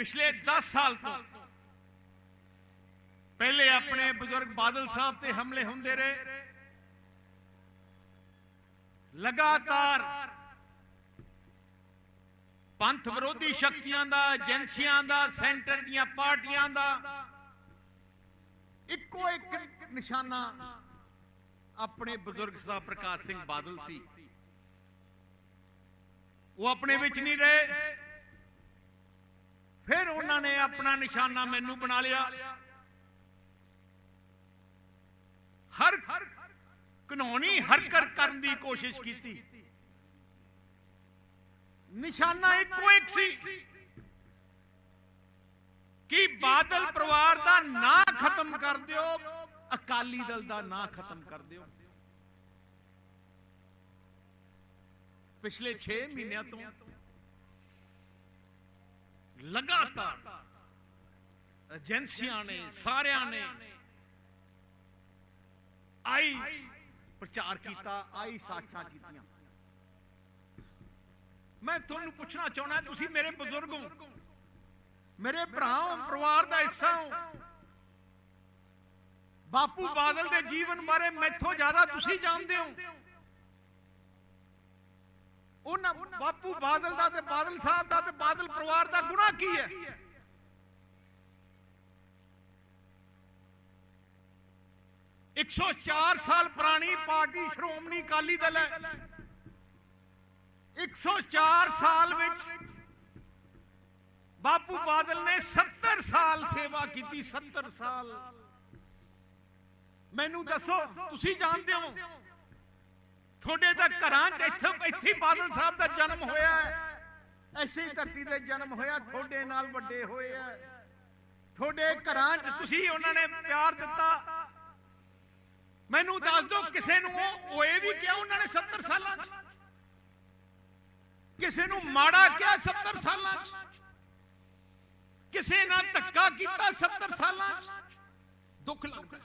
ਪਿਛਲੇ 10 ਸਾਲ ਤੋਂ। ਪਹਿਲੇ ਆਪਣੇ ਬਜ਼ੁਰਗ ਬਾਦਲ ਸਾਹਿਬ ਤੇ ਹਮਲੇ ਹੁੰਦੇ ਰਹੇ। ਲਗਾਤਾਰ ਪੰਥ ਵਿਰੋਧੀ ਸ਼ਕਤੀਆਂ ਦਾ, ਏਜੰਸੀਆਂ ਦਾ, ਸੈਂਟਰ ਦੀਆਂ ਪਾਰਟੀਆਂ ਦਾ ਇੱਕੋ ਇੱਕ ਨਿਸ਼ਾਨਾ ਆਪਣੇ ਬਜ਼ੁਰਗ ਸਾਹਿਬ ਪ੍ਰਕਾਸ਼ ਸਿੰਘ ਬਾਦਲ ਸੀ। ਉਹ ਆਪਣੇ ਵਿੱਚ ਨਹੀਂ ਰਹੇ। ਫਿਰ ਉਹਨਾਂ ਨੇ ਆਪਣਾ ਨਿਸ਼ਾਨਾ ਮੈਨੂੰ ਬਣਾ ਲਿਆ। ਹਰ ਕਾਨੂੰਨੀ ਹਰਕਤ ਕਰਨ ਦੀ ਕੋਸ਼ਿਸ਼ ਕੀਤੀ। ਨਿਸ਼ਾਨਾ ਇੱਕੋ ਇੱਕ ਸੀ ਕਿ ਬਾਦਲ ਪਰਿਵਾਰ ਦਾ ਨਾਂ ਖਤਮ ਕਰ ਦਿਓ, ਅਕਾਲੀ ਦਲ ਦਾ ਨਾਂ ਖਤਮ ਕਰ ਦਿਓ। ਪਿਛਲੇ 6 ਮਹੀਨਿਆਂ ਤੋਂ ਲਗਾਤਾਰ ਏਜੰਸੀਆਂ ਨੇ, ਸਾਰਿਆਂ ਨੇ ਆਈ ਪ੍ਰਚਾਰ ਕੀਤਾ, ਆਈ ਸਾਖਾਂ ਕੀਤੀਆਂ। ਮੈਂ ਤੁਹਾਨੂੰ ਪੁੱਛਣਾ ਚਾਹੁੰਦਾ, ਤੁਸੀਂ ਮੇਰੇ ਬਜ਼ੁਰਗ ਹੋ। ਮੇਰੇ ਭਰਾ ਹੋ ਪਰਿਵਾਰ ਦਾ ਹਿੱਸਾ ਹੋ। ਬਾਪੂ ਬਾਦਲ ਦੇ ਜੀਵਨ ਬਾਰੇ ਮੈਥੋਂ ਜ਼ਿਆਦਾ ਤੁਸੀਂ ਜਾਣਦੇ ਹੋ। ਬਾਪੂ ਬਾਦਲ ਦਾ ਤੇ ਬਾਦਲ ਸਾਹਿਬ ਦਾ ਤੇ ਬਾਦਲ ਪਰਿਵਾਰ ਦਾ ਗੁਨਾਹ ਕੀ ਹੈ? ਇੱਕ ਸੌ ਚਾਰ ਸਾਲ ਪੁਰਾਣੀ ਪਾਰਟੀ ਸ਼੍ਰੋਮਣੀ ਅਕਾਲੀ ਦਲ ਹੈ। 104 ਸਾਲ ਵਿੱਚ ਬਾਪੂ ਬਾਦਲ ਨੇ 70 ਸਾਲ ਸੇਵਾ ਕੀਤੀ 70 ਸਾਲ। ਮੈਨੂੰ ਦੱਸੋ, ਤੁਸੀਂ ਜਾਣਦੇ ਹੋ ਤੁਹਾਡੇ ਤਾਂ ਘਰਾਂ 'ਚ ਇੱਥੇ ਇੱਥੇ ਬਾਦਲ ਸਾਹਿਬ ਦਾ ਜਨਮ ਹੋਇਆ ਐਸੀ ਧਰਤੀ ਤੇ ਜਨਮ ਹੋਇਆ, ਤੁਹਾਡੇ ਨਾਲ ਵੱਡੇ ਹੋਏ ਆ। ਤੁਹਾਡੇ ਘਰਾਂ 'ਚ ਤੁਸੀਂ ਉਹਨਾਂ ਨੇ ਪਿਆਰ ਦਿੱਤਾ। ਮੈਨੂੰ ਦੱਸ ਦਿਓ, ਕਿਸੇ ਨੂੰ ਉਹ ਹੋਏ ਵੀ ਕਿਹਾ ਉਹਨਾਂ ਨੇ 70 ਸਾਲਾਂ 'ਚ? ਕਿਸੇ ਨੂੰ ਮਾੜਾ ਕਿਹਾ 70 ਸਾਲਾਂ 'ਚ? ਕਿਸੇ ਨਾਲ ਧੱਕਾ ਕੀਤਾ 70 ਸਾਲਾਂ 'ਚ? ਦੁੱਖ ਲੱਗਦਾ।